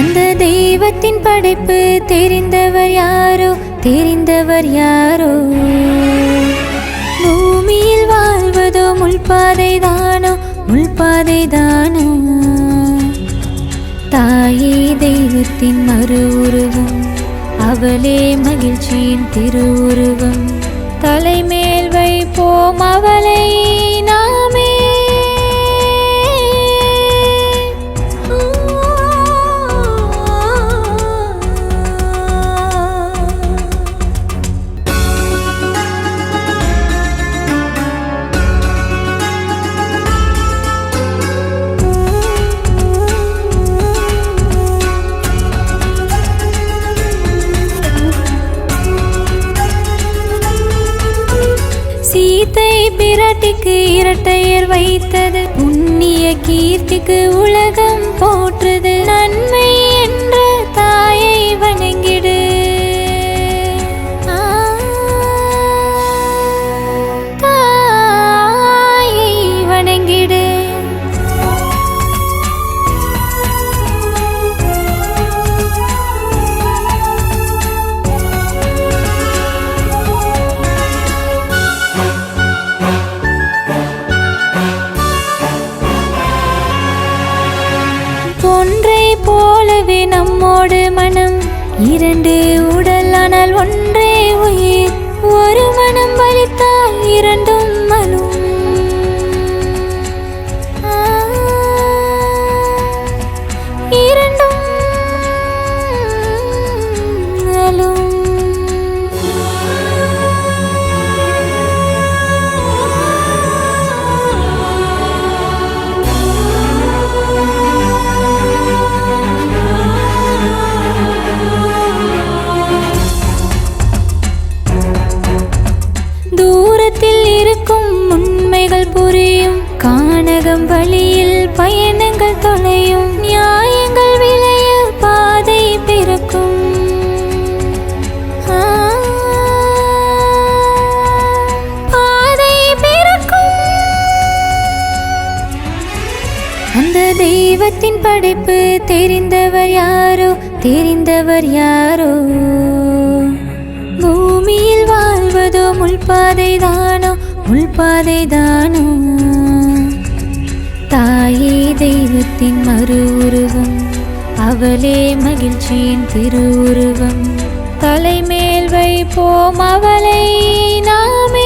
அந்த தெய்வத்தின் படைப்பு தெரிந்தவர் யாரோ தெரிந்தவர் யாரோ? பூமியில் வாழ்வதோ முள்பாதை தானோ முள்பாதை தானோ? தாயே தெய்வத்தின் மறு உருவம் அவளே மகிழ்ச்சியின் திருவுருவம் தலைமே பிராட்டிக்கு இரட்டையர் வைத்தது. புண்ணிய கீர்த்திக்கு உலகம் போற்றுது. நன்மை நம்மோடு மனம் இரண்டு தூரத்தில் இருக்கும் உண்மைகள் புரியும். கானகம் வழியில் பயணங்கள் தொலையும். நியாயங்கள் விளைய பாதை பிறக்கும். பாதை பிறக்கும். அந்த தெய்வத்தின் படைப்பு தெரிந்தவர் யாரோ? தெரிந்தவர் யாரோ? வாழ்வதோ தானோ முள்பாதை தானோ தாயே தெய்வத்தின் மறு உருவம். அவளே மகிழ்ச்சியின் திருவுருவம். தலைமேல் வைப்போம் அவளை நாமே.